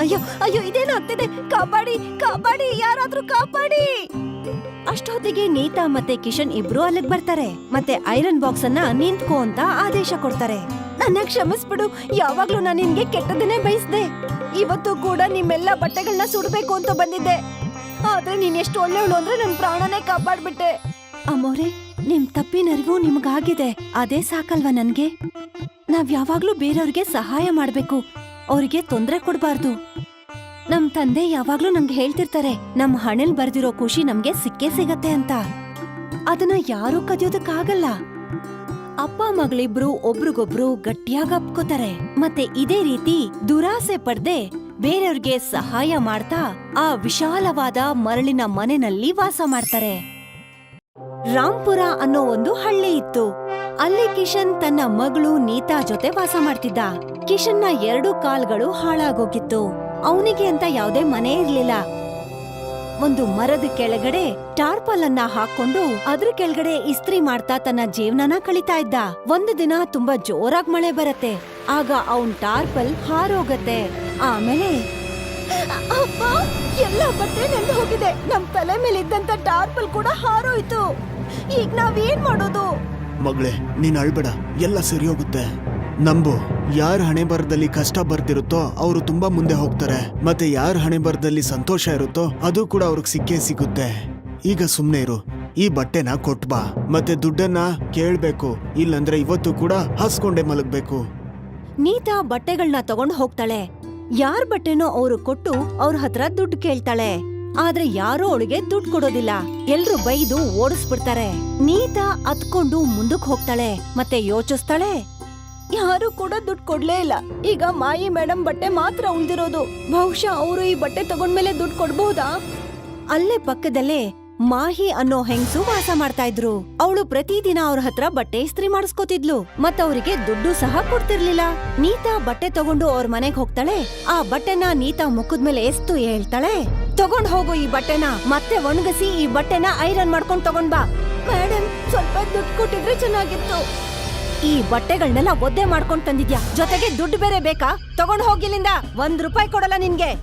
ಅಯ್ಯೋ ಅಯ್ಯೋ ಇದೇನಾಗ್ತಿದೆ ಕಾಪಾಡಿ ಕಾಪಾಡಿ, ಯಾರಾದ್ರೂ ಕಾಪಾಡಿ! ಅಷ್ಟೊತ್ತಿಗೆ ನೀತಾ ಮತ್ತೆ ಕಿಶನ್ ಇಬ್ರು ಅಲ್ಲಿಗೆ ಬರ್ತಾರೆ. ಮತ್ತೆ ಐರನ್ ಬಾಕ್ಸ್ ಅನ್ನ ನಿಂತ್ಕೋ ಅಂತ ಆದೇಶ ಕೊಡ್ತಾರೆ. ನನ್ನ ಕ್ಷಮಿಸ್ಬಿಡು, ಯಾವಾಗ್ಲೂ ನಾನು ನಿನ್ಗೆ ಕೆಟ್ಟದನ್ನೇ ಬಯಸ್ದೆ. ಇವತ್ತು ಕೂಡ ನಿಮ್ಮೆಲ್ಲ ಬಟ್ಟೆಗಳನ್ನ ಸುಡ್ಬೇಕು ಅಂತ ಬಂದಿದ್ದೆ. ಆದ್ರೆ ನೀನ್ ಎಷ್ಟು ಒಳ್ಳೆಯವಳು ಅಂದ್ರೆ ನನ್ನ ಪ್ರಾಣನೇ ಕಾಪಾಡ್ಬಿಟ್ಟೆ. ಅಮ್ಮೋರೆ ನಿಮ್ ತಪ್ಪಿನರಿವು ನಿಮ್ಗಾಗಿದೆ. ಅದೇ ಸಾಕಲ್ವಾ ನನ್ಗೆ? ನಾವ್ ಯಾವಾಗ್ಲೂ ಬೇರೆಯವ್ರಿಗೆ ಸಹಾಯ ಮಾಡ್ಬೇಕು. ಅವ್ರಿಗೆ ತೊಂದ್ರೆ ಕೊಡ್ಬಾರ್ದು. ನಮ್ ತಂದೆ ಯಾವಾಗ್ಲೂ ನಂಗೆ ಹೇಳ್ತಿರ್ತಾರೆ, ನಮ್ ಹಣೆಲ್ ಬರ್ದಿರೋ ಖುಷಿ ನಮ್ಗೆ ಸಿಕ್ಕೇ ಸಿಗತ್ತೆ ಅಂತ. ಅದನ್ನ ಯಾರೂ ಕದಿಯೋದಕ್ಕಾಗಲ್ಲ. ಅಪ್ಪ ಮಗಳಿಬ್ರು ಒಬ್ರಿಗೊಬ್ರು ಗಟ್ಟಿಯಾಗಿ ಅಪ್ಕೋತಾರೆ. ಮತ್ತೆ ಇದೇ ರೀತಿ ದುರಾಸೆ ಪಡ್ದೆ ಬೇರೆಯವ್ರಿಗೆ ಸಹಾಯ ಮಾಡ್ತಾ ಆ ವಿಶಾಲವಾದ ಮರಳಿನ ಮನೆನಲ್ಲಿ ವಾಸ ಮಾಡ್ತಾರೆ. ರಾಂಪುರ ಅನ್ನೋ ಒಂದು ಹಳ್ಳಿ ಇತ್ತು. ಅಲ್ಲಿ ಕಿಶನ್ ತನ್ನ ಮಗಳು ನೀತಾ ಜೊತೆ ವಾಸ ಮಾಡ್ತಿದ್ದ. ಕಿಶನ್ನ ಎರಡು ಕಾಲ್ಗಳು ಹಾಳಾಗೋಗಿತ್ತು. ಅವನಿಗೆ ಅಂತ ಯಾವುದೇ ಮನೆ ಇರ್ಲಿಲ್ಲ. ಒಂದು ಮರದ ಕೆಳಗಡೆ ಟಾರ್ಪಲ್ ಅನ್ನ ಹಾಕೊಂಡು ಅದ್ರ ಕೆಳಗಡೆ ಇಸ್ತ್ರಿ ಮಾಡ್ತಾ ತನ್ನ ಜೀವನನ ಕಳಿತಾ ಇದ್ದ. ಒಂದು ದಿನ ತುಂಬಾ ಜೋರಾಗಿ ಮಳೆ ಬರತ್ತೆ. ಆಗ ಅವನ್ ಟಾರ್ಪಲ್ ಹಾರೋಗತ್ತೆ. ಆಮೇಲೆ ಎಲ್ಲ ಬಟ್ಟೆ ನೆಂದು ಹೋಗಿದೆ. ನಮ್ ತಲೆ ಮೇಲೆ ಇದ್ದಂತ ಟಾರ್ಪಲ್ ಕೂಡ ಹಾರೋಯ್ತು. ಈಗ ನಾವೇನ್ ಮಾಡೋದು? ಮಗಳೇ ನೀನ್ ಅಳ್ಬೇಡ. ಎಲ್ಲ ಸರಿ ಹೋಗುತ್ತೆ. ನಂಬು ಯಾರ ಹಣೆ ಬರದಲ್ಲಿ ಕಷ್ಟ ಬರ್ತಿರುತ್ತೋ ಅವರು ತುಂಬಾ ಮುಂದೆ ಹೋಗ್ತಾರೆ. ಮತ್ತೆ ಯಾರ ಹಣೆ ಬರದಲ್ಲಿ ಸಂತೋಷ ಇರುತ್ತೋ ಅದು ಕೂಡ ಅವ್ರಿಗೆ ಸಿಕ್ಕೇ ಸಿಗುತ್ತೆ. ಈಗ ಸುಮ್ನೆ ಇರು. ಈ ಬಟ್ಟೆನ ಕೊಟ್ಬಾ ಮತ್ತೆ ದುಡ್ಡನ್ನ ಕೇಳ್ಬೇಕು. ಇಲ್ಲಂದ್ರೆ ಇವತ್ತು ಕೂಡ ಹಾಸ್ಕೊಂಡೆ ಮಲಗ್ಬೇಕು. ನೀತಾ ಬಟ್ಟೆಗಳನ್ನ ತಗೊಂಡು ಹೋಗ್ತಾಳೆ. ಯಾರ್ ಬಟ್ಟೆನೋ ಅವ್ರು ಕೊಟ್ಟು ಅವ್ರ ಹತ್ರ ದುಡ್ಡು ಕೇಳ್ತಾಳೆ. ಆದ್ರೆ ಯಾರೂ ಅವಳಿಗೆ ದುಡ್ಡು ಕೊಡೋದಿಲ್ಲ. ಎಲ್ರು ಬೈದು ಓಡಿಸ್ಬಿಡ್ತಾರೆ. ನೀತಾ ಅತ್ಕೊಂಡು ಮುಂದಕ್ ಹೋಗ್ತಾಳೆ. ಮತ್ತೆ ಯೋಚಿಸ್ತಾಳೆ, ಯಾರು ಕೂಡ ದುಡ್ಡು ಕೊಡ್ಲೇ ಇಲ್ಲ. ಈಗ ಮಾಯಿ ಮೇಡಮ್ ಬಟ್ಟೆ ಮಾತ್ರ ಉಳಿದಿರೋದು. ಬಹುಶಃ ಅವರು ಈ ಬಟ್ಟೆ ತಗೊಂಡ್ಮೇಲೆ ದುಡ್ಡು ಕೊಡ್ಬಹುದಾ ಅಲ್ಲೇ ಪಕ್ಕದಲ್ಲೇ ಮಾಹಿ ಅನ್ನೋ ಹೆಂಗ್ಸು ವಾಸ ಮಾಡ್ತಾ ಇದ್ರು. ಅವಳು ಪ್ರತಿದಿನ ಅವ್ರ ಹತ್ರ ಬಟ್ಟೆ ಇಸ್ತ್ರಿ ಮಾಡಿಸ್ಕೊತಿದ್ಲು. ಮತ್ತವ್ರಿಗೆ ದುಡ್ಡು ಸಹ ಕೊಡ್ತಿರ್ಲಿಲ್ಲ. ನೀತಾ ಬಟ್ಟೆ ತಗೊಂಡು ಅವ್ರ ಮನೆಗ್ ಹೋಗ್ತಾಳೆ. ಆ ಬಟ್ಟೆನ ನೀತಾ ಮುಖದ ಮೇಲೆ ಎಸ್ತು ಹೇಳ್ತಾಳೆ. ತಗೊಂಡ್ ಹೋಗು ಈ ಬಟ್ಟೆನ. ಮತ್ತೆ ಒಣಗಿಸಿ ಈ ಬಟ್ಟೆನ ಐರನ್ ಮಾಡ್ಕೊಂಡ್ ತಗೊಂಡ್ ಬಾ. ಮೇಡಮ್ ಸ್ವಲ್ಪ ದುಡ್ಡು ಕೊಟ್ಟಿದ್ರೆ ಚೆನ್ನಾಗಿತ್ತು. ಈ ಬಟ್ಟೆಗಳನ್ನೆಲ್ಲ ಒದ್ದೆ ಮಾಡ್ಕೊಂಡ್ ತಂದಿದ್ಯಾ? ಜೊತೆಗೆ ದುಡ್ಡು ಬೇರೆ ಬೇಕಾ? ತಗೊಂಡ್ ಹೋಗಿಲ್ಲಿಂದ ಒಂದ್ ರೂಪಾಯಿ ಕೊಡಲ್ಲ ನಿನ್ಗೆ.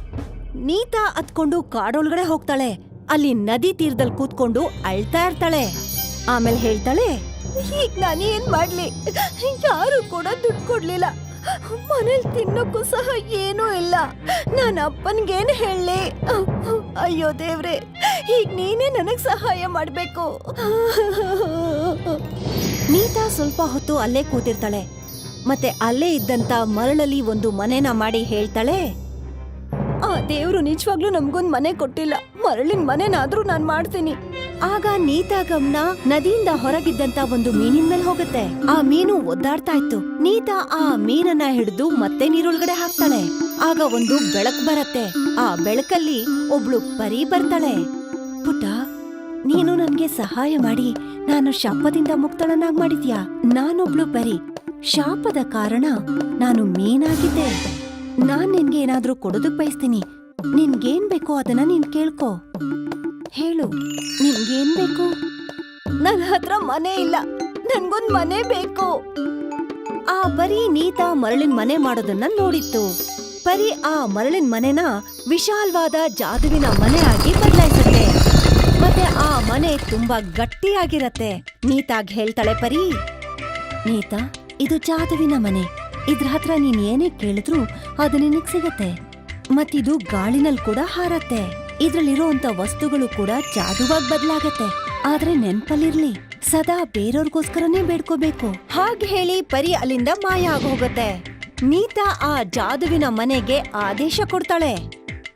ನೀತಾ ಅತ್ಕೊಂಡು ಕಾಡೊಳಗಡೆ ಹೋಗ್ತಾಳೆ. ಅಲ್ಲಿ ನದಿ ತೀರದಲ್ಲಿ ಕೂತ್ಕೊಂಡು ಅಳ್ತಾ ಇರ್ತಾಳೆ. ಆಮೇಲೆ ಹೇಳ್ತಾಳೆ ಈಗ ನಾನು ಏನ್ ಮಾಡ್ಲಿ? ಯಾರು ಕೂಡ ದುಡ್ಡು ಕೊಡ್ಲಿಲ್ಲ. ಮನೇಲಿ ತಿನ್ನೋಕ್ಕೂ ಸಹ ಏನೂ ಇಲ್ಲ. ನಾನು ಅಪ್ಪನ್ಗೇನ್ ಹೇಳಲಿ? ಅಯ್ಯೋ ದೇವ್ರೆ ಈಗ ನೀನೇ ನನಗ್ ಸಹಾಯ ಮಾಡ್ಬೇಕು. ನೀತಾ ಸ್ವಲ್ಪ ಹೊತ್ತು ಅಲ್ಲೇ ಕೂತಿರ್ತಾಳೆ. ಮತ್ತೆ ಅಲ್ಲೇ ಇದ್ದಂತ ಮರಳಲ್ಲಿ ಒಂದು ಮನೆನ ಮಾಡಿ ಹೇಳ್ತಾಳೆ ದೇವ್ರು ನಿಜವಾಗ್ಲೂ ನಮ್ಗೊಂದ್ ಮನೆ ಕೊಟ್ಟಿಲ್ಲ. ಮರಳಿನ ಮನೆನಾದ್ರೂ ನಾನ್ ಮಾಡ್ತೀನಿ. ಆಗ ನೀತಾ ಗಮನ ನದಿಯಿಂದ ಹೊರಗಿದ್ದಂತ ಒಂದು ಮೀನಿನ ಮೇಲೆ ಹೋಗುತ್ತೆ. ಆ ಮೀನು ಒದ್ದಾಡ್ತಾ ಇತ್ತು. ನೀತಾ ಆ ಮೀನನ್ನ ಹಿಡಿದು ಮತ್ತೆ ನೀರೊಳಗಡೆ ಹಾಕ್ತಾಳೆ. ಆಗ ಒಂದು ಬೆಳಕ್ ಬರತ್ತೆ. ಆ ಬೆಳಕಲ್ಲಿ ಒಬ್ಳು ಪರಿ ಬರ್ತಾಳೆ. ಪುಟ್ಟ, ನೀನು ನನ್ಗೆ ಸಹಾಯ ಮಾಡಿ. ನಾನು ಶಾಪದಿಂದ ಮುಕ್ತಳನ್ನಾಗಿ ಮಾಡಿದ್ಯಾ? ನಾನೊಬ್ಳು ಪರಿ. ಶಾಪದ ಕಾರಣ ನಾನು ಮೀನಾಗಿದ್ದೆ. ನಾನ್ ನಿನ್ಗೆ ಏನಾದ್ರೂ ಕೊಡೋದಕ್ ಬಯಸ್ತೀನಿ. ನಿನ್ಗೇನ್ ಬೇಕೋ ಅದನ್ನ ನೀನ್ ಕೇಳ್ಕೊ. ಹೇಳು, ನಿನ್ಗೇನ್ ಬೇಕು? ನನ್ ಹತ್ರ ಮನೆ ಇಲ್ಲ, ನನ್ಗೊಂದ್ ಮನೆ ಬೇಕು. ಆ ಪರಿ ನೀತಾ ಮರಳಿನ ಮನೆ ಮಾಡೋದನ್ನ ನೋಡಿತ್ತು. ಪರಿ ಆ ಮರಳಿನ ಮನೆನ ವಿಶಾಲವಾದ ಜಾದುವಿನ ಮನೆ ಆಗಿ ಬದಲಾಯಿಸುತ್ತೆ. ಮತ್ತೆ ಆ ಮನೆ ತುಂಬಾ ಗಟ್ಟಿಯಾಗಿರತ್ತೆ. ನೀತಾಗ್ ಹೇಳ್ತಾಳೆ ಪರಿ. ನೀತಾ, ಇದು ಜಾದುವಿನ ಮನೆ. ಇದ್ರ ಹತ್ರ ನೀನ್ ಏನೇ ಕೇಳಿದ್ರು ಅದು ನಿನಗ್ ಸಿಗತ್ತೆ. ಮತ್ತಿದು ಗಾಳಿನಲ್ ಕೂಡ ಹಾರತ್ತೆ. ಇದ್ರಲ್ಲಿರುವಂತ ವಸ್ತುಗಳು ಕೂಡ ಜಾದುವಾಗಿ ಬದಲಾಗತ್ತೆ. ಆದ್ರೆ ನೆನ್ಪಲ್ಲಿರ್ಲಿ, ಸದಾ ಬೇರೋರ್ಗೋಸ್ಕರನೇ ಬೇಡ್ಕೋಬೇಕು. ಹಾಗೆ ಹೇಳಿ ಪರಿ ಅಲ್ಲಿಂದ ಮಾಯ ಆಗೋಗತ್ತೆ. ನೀತಾ ಆ ಜಾದುವಿನ ಮನೆಗೆ ಆದೇಶ ಕೊಡ್ತಾಳೆ.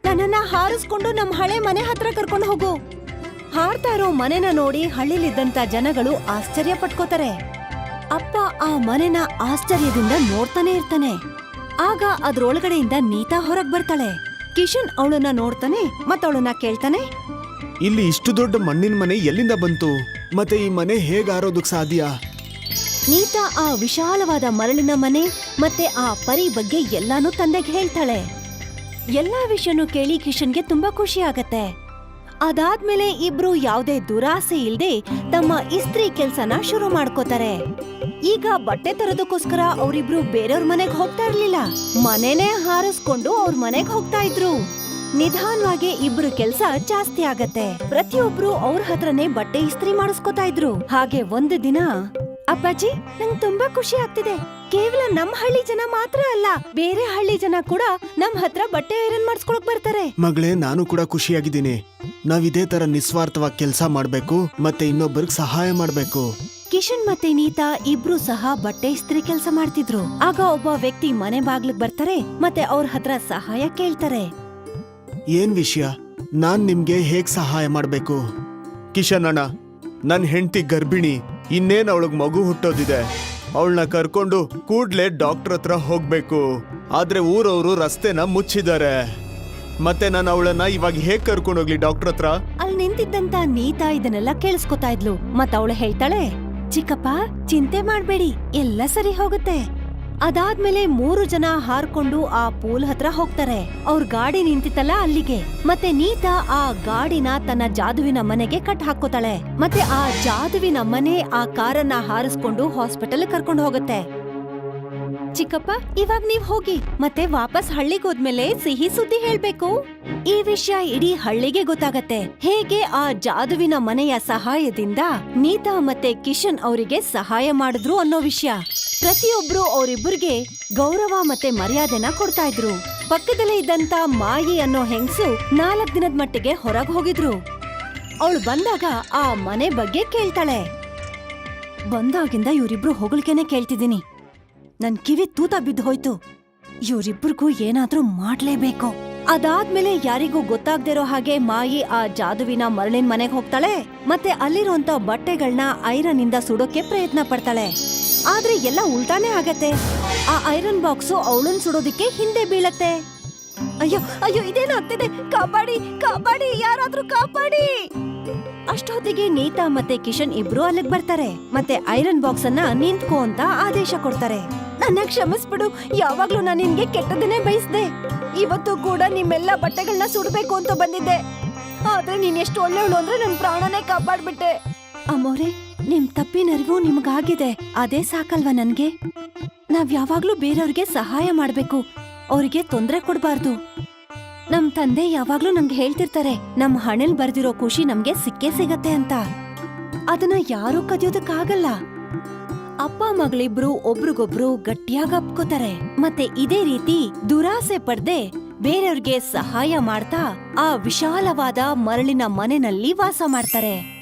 ನನ್ನನ್ನ ಹಾರಿಸ್ಕೊಂಡು ನಮ್ ಹಳೆ ಮನೆ ಹತ್ರ ಕರ್ಕೊಂಡು ಹೋಗು. ಹಾರ್ತಾ ಇರೋ ಮನೆನ ನೋಡಿ ಹಳ್ಳಿಲಿದ್ದಂತ ಜನಗಳು ಆಶ್ಚರ್ಯ ಪಟ್ಕೋತಾರೆ. ಅಪ್ಪ ಆ ಮನೆನ ಆಶ್ಚರ್ಯದಿಂದ ನೋಡ್ತಾನೆ ಇರ್ತಾನೆ. ಆಗ ಅದ್ರೊಳಗಡೆಯಿಂದ ನೀತಾ ಹೊರಗ್ ಬರ್ತಾಳೆ. ಕಿಶನ್ ಅವಳನ್ನ ನೋಡ್ತಾನೆ ಮತ್ತವಳನ್ನ ಕೇಳ್ತಾನೆ. ಇಲ್ಲಿ ಇಷ್ಟು ದೊಡ್ಡ ಮಣ್ಣಿನ ಮನೆ ಎಲ್ಲಿಂದ ಬಂತು? ಮತ್ತೆ ಈ ಮನೆ ಹೇಗ್ ಆರೋದಕ್ ಸಾಧ್ಯ? ನೀತಾ ಆ ವಿಶಾಲವಾದ ಮರಳಿನ ಮನೆ ಮತ್ತೆ ಆ ಪರಿ ಬಗ್ಗೆ ಎಲ್ಲಾನು ತಂದೆಗೆ ಹೇಳ್ತಾಳೆ. ಎಲ್ಲಾ ವಿಷಯನು ಕೇಳಿ ಕಿಶನ್ಗೆ ತುಂಬಾ ಖುಷಿ ಆಗತ್ತೆ. ಅದಾದ್ಮೇಲೆ ಇಬ್ರು ಯಾವುದೇ ದುರಾಸೆ ಇಲ್ದೆ ತಮ್ಮ ಇಸ್ತ್ರಿ ಕೆಲ್ಸನ ಶುರು ಮಾಡ್ಕೋತಾರೆ. ಈಗ ಬಟ್ಟೆ ತರೋದಕ್ಕೋಸ್ಕರ ಅವರಿಬ್ರು ಬೇರೆಯವ್ರ ಮನೆಗ್ ಹೋಗ್ತಾ ಇರ್ಲಿಲ್ಲ. ಮನೆನೇ ಹಾರಿಸ್ಕೊಂಡು ಅವ್ರ ಮನೆಗ್ ಹೋಗ್ತಾ ಇದ್ರು. ನಿಧಾನವಾಗಿ ಇಬ್ರು ಕೆಲ್ಸ ಜಾಸ್ತಿ ಆಗತ್ತೆ. ಪ್ರತಿಯೊಬ್ರು ಅವ್ರ ಹತ್ರನೇ ಬಟ್ಟೆ ಇಸ್ತ್ರಿ ಮಾಡಿಸ್ಕೊತಾ ಇದ್ರು. ಹಾಗೆ ಒಂದು ದಿನ, ಅಪ್ಪಾಜಿ, ನಂಗ್ ತುಂಬಾ ಖುಷಿ ಆಗ್ತಿದೆ. ಕೇವಲ ನಮ್ ಹಳ್ಳಿ ಜನ ಮಾತ್ರ ಅಲ್ಲ, ಬೇರೆ ಹಳ್ಳಿ ಜನ ಕೂಡ ನಮ್ ಹತ್ರ ಬಟ್ಟೆ ಐರನ್ ಮಾಡಿಸ್ಕೊಳಕ್ ಬರ್ತಾರೆ. ಮಗಳೇ, ನಾನು ಕೂಡ ಖುಷಿಯಾಗಿದ್ದೀನಿ. ನಾವ್ ಇದೇ ತರ ನಿಸ್ವಾರ್ಥವಾಗಿ ಕೆಲಸ ಮಾಡ್ಬೇಕು, ಮತ್ತೆ ಇನ್ನೊಬ್ಬರಿಗೆ ಸಹಾಯ ಮಾಡ್ಬೇಕು. ಕಿಶನ್ ಮತ್ತೆ ನೀತಾ ಇಬ್ರು ಸಹ ಬಟ್ಟೆ ಇಸ್ತ್ರಿ ಕೆಲಸ ಮಾಡ್ತಿದ್ರು. ಆಗ ಒಬ್ಬ ವ್ಯಕ್ತಿ ಮನೆ ಬಾಗ್ಲಿಗ್ ಬರ್ತಾರೆ ಮತ್ತೆ ಅವ್ರ ಹತ್ರ ಸಹಾಯ ಕೇಳ್ತಾರೆ. ಏನ್ ವಿಷಯ? ನಾನ್ ನಿಮ್ಗೆ ಹೇಗ್ ಸಹಾಯ ಮಾಡ್ಬೇಕು? ಕಿಶನ್ ಅಣ್ಣ ನನ್ ಹೆಂಡತಿ ಗರ್ಭಿಣಿ ಇನ್ನೇನ್ ಅವಳಗ್ ಮಗು ಹುಟ್ಟೋದಿದೆ. ಅವಳನ್ನ ಕರ್ಕೊಂಡು ಕೂಡ್ಲೆ ಡಾಕ್ಟರ್ ಹತ್ರ ಹೋಗ್ಬೇಕು. ಆದ್ರೆ ಊರವರು ರಸ್ತೆನ ಮುಚ್ಚಿದ್ದಾರೆ. ಮತ್ತೆ ನಾನು ಅವಳನ್ನ ಇವಾಗ ಹೇಗ್ ಕರ್ಕೊಂಡೋಗ್ಲಿ ಡಾಕ್ಟರ್ ಹತ್ರ? ಅಲ್ಲಿ ನಿಂತಿದ್ದಂತ ನೀತಾ ಇದನ್ನೆಲ್ಲ ಕೇಳಿಸ್ಕೊತಾ ಇದ್ಲು. ಮತ್ತ ಅವಳು ಹೇಳ್ತಾಳೆ ಚಿಕ್ಕಪ್ಪ, ಚಿಂತೆ ಮಾಡ್ಬೇಡಿ, ಎಲ್ಲ ಸರಿ ಹೋಗುತ್ತೆ. ಅದಾದ್ಮೇಲೆ ಮೂರು ಜನ ಹಾರ್ಕೊಂಡು ಆ ಪೂಲ್ ಹತ್ರ ಹೋಗ್ತಾರೆ. ಅವ್ರ ಗಾಡಿ ನಿಂತಿತ್ತಲ್ಲ ಅಲ್ಲಿಗೆ. ಮತ್ತೆ ನೀತಾ ಆ ಗಾಡಿನ ತನ್ನ ಜಾದುವಿನ ಮನೆಗೆ ಕಟ್ ಹಾಕೋತಾಳೆ ಮತ್ತೆ ಆ ಜಾದುವಿನ ಮನೆ ಆ ಕಾರನ್ನ ಹಾರಿಸ್ಕೊಂಡು ಹಾಸ್ಪಿಟಲ್ ಕರ್ಕೊಂಡು ಹೋಗುತ್ತೆ. ಚಿಕ್ಕಪ್ಪ, ಇವಾಗ ನೀವ್ ಹೋಗಿ, ಮತ್ತೆ ವಾಪಸ್ ಹಳ್ಳಿಗೆ ಹೋದ್ಮೇಲೆ ಸಿಹಿ ಸುದ್ದಿ ಹೇಳ್ಬೇಕು. ಈ ವಿಷಯ ಇಡೀ ಹಳ್ಳಿಗೆ ಗೊತ್ತಾಗತ್ತೆ. ಹೇಗೆ ಆ ಜಾದುವಿನ ಮನೆಯ ಸಹಾಯದಿಂದ ನೀತಾ ಮತ್ತೆ ಕಿಶನ್ ಅವರಿಗೆ ಸಹಾಯ ಮಾಡಿದ್ರು ಅನ್ನೋ ವಿಷಯ. ಪ್ರತಿಯೊಬ್ರು ಅವರಿಬ್ಬರಿಗೆ ಗೌರವ ಮತ್ತೆ ಮರ್ಯಾದೆನ ಕೊಡ್ತಾ ಇದ್ರು ಪಕ್ಕದಲ್ಲೇ ಇದ್ದಂತ ಮಾಯಿ ಅನ್ನೋ ಹೆಂಗಸು ನಾಲ್ಕ್ ದಿನದ ಮಟ್ಟಿಗೆ ಹೊರಗ್ ಹೋಗಿದ್ರು. ಅವಳು ಬಂದಾಗ ಆ ಮನೆ ಬಗ್ಗೆ ಕೇಳ್ತಾಳೆ. ಬಂದಾಗಿಂದ ಇವರಿಬ್ರು ಹೊಗಳಿಕೆನೆ ಕೇಳ್ತಿದ್ದೀನಿ. ನನ್ ಕಿವಿ ತೂತ ಬಿದ್ದು ಹೋಯ್ತು. ಇವ್ರಿಬ್ರಿಗೂ ಏನಾದ್ರೂ ಮಾಡ್ಲೇಬೇಕು. ಅದಾದ್ಮೇಲೆ ಯಾರಿಗೂ ಗೊತ್ತಾಗ್ದಿರೋ ಹಾಗೆ ಮಾಯಿ ಆ ಜಾದುವಿನ ಮರಳಿನ ಮನೆಗೆ ಹೋಗ್ತಾಳೆ, ಮತ್ತೆ ಅಲ್ಲಿರುವಂತ ಬಟ್ಟೆಗಳನ್ನ ಐರನ್ ಇಂದ ಸುಡೋಕೆ ಪ್ರಯತ್ನ ಪಡ್ತಾಳೆ. ಆದ್ರೆ ಎಲ್ಲ ಉಲ್ಟಾನೇ ಆಗತ್ತೆ. ಆ ಐರನ್ ಬಾಕ್ಸು ಅವಳನ್ ಸುಡೋದಿಕ್ಕೆ ಹಿಂದೆ ಬೀಳತ್ತೆ. ಅಯ್ಯೋ ಅಯ್ಯೋ, ಇದೇನಾಗ್ತಿದೆ? ಕಾಪಾಡಿ ಕಾಪಾಡಿ, ಯಾರಾದ್ರೂ ಕಾಪಾಡಿ! ಅಷ್ಟೊತ್ತಿಗೆ ನೀತಾ ಮತ್ತೆ ಕಿಶನ್ ಇಬ್ರು ಅಲ್ಲಿಗೆ ಬರ್ತಾರೆ. ಮತ್ತೆ ಐರನ್ ಬಾಕ್ಸ್ ಅನ್ನ ನಿಂತ್ಕೋ ಅಂತ ಆದೇಶ ಕೊಡ್ತಾರೆ. ನನ್ನ ಕ್ಷಮಿಸ್ಬಿಡು. ಯಾವಾಗ್ಲೂ ನಾನು ನಿನ್ಗೆ ಕೆಟ್ಟದನ್ನೇ ಬಯಸ್ದೆ. ಇವತ್ತು ಕೂಡ ನಿಮ್ಮೆಲ್ಲ ಬಟ್ಟೆಗಳನ್ನ ಸುಡ್ಬೇಕು ಅಂತ ಬಂದಿದ್ದೆ. ಆದ್ರೆ ನೀನ್ ಎಷ್ಟು ಒಳ್ಳೆಯವಳು ಅಂದ್ರೆ ನನ್ ಪ್ರಾಣನೇ ಕಾಪಾಡ್ಬಿಟ್ಟೆ. ಅಮ್ಮೋರೆ, ನಿಮ್ ತಪ್ಪಿನರಿಗೂ ನಿಮ್ಗಾಗಿದೆ. ಅದೇ ಸಾಕಲ್ವಾ ನನ್ಗೆ? ನಾವ್ ಯಾವಾಗ್ಲೂ ಬೇರೆಯವ್ರಿಗೆ ಸಹಾಯ ಮಾಡ್ಬೇಕು. ಅವ್ರಿಗೆ ತೊಂದ್ರೆ ಕೊಡ್ಬಾರ್ದು. ನಮ್ ತಂದೆ ಯಾವಾಗ್ಲೂ ನಂಗೆ ಹೇಳ್ತಿರ್ತಾರೆ, ನಮ್ ಹಣೆಲ್ ಬರ್ದಿರೋ ಖುಷಿ ನಮ್ಗೆ ಸಿಕ್ಕೇ ಸಿಗತ್ತೆ ಅಂತ. ಅದನ್ನ ಯಾರೂ ಕದಿಯೋದಕ್ಕಾಗಲ್ಲ. ಅಪ್ಪ ಮಗಳಿಬ್ರು ಒಬ್ರಿಗೊಬ್ರು ಗಟ್ಟಿಯಾಗಿ ಅಪ್ಕೋತಾರೆ. ಮತ್ತೆ ಇದೇ ರೀತಿ ದುರಾಸೆ ಪಡ್ದೆ ಬೇರೆಯವ್ರಿಗೆ ಸಹಾಯ ಮಾಡ್ತಾ ಆ ವಿಶಾಲವಾದ ಮರಳಿನ ಮನೆನಲ್ಲಿ ವಾಸ ಮಾಡ್ತಾರೆ.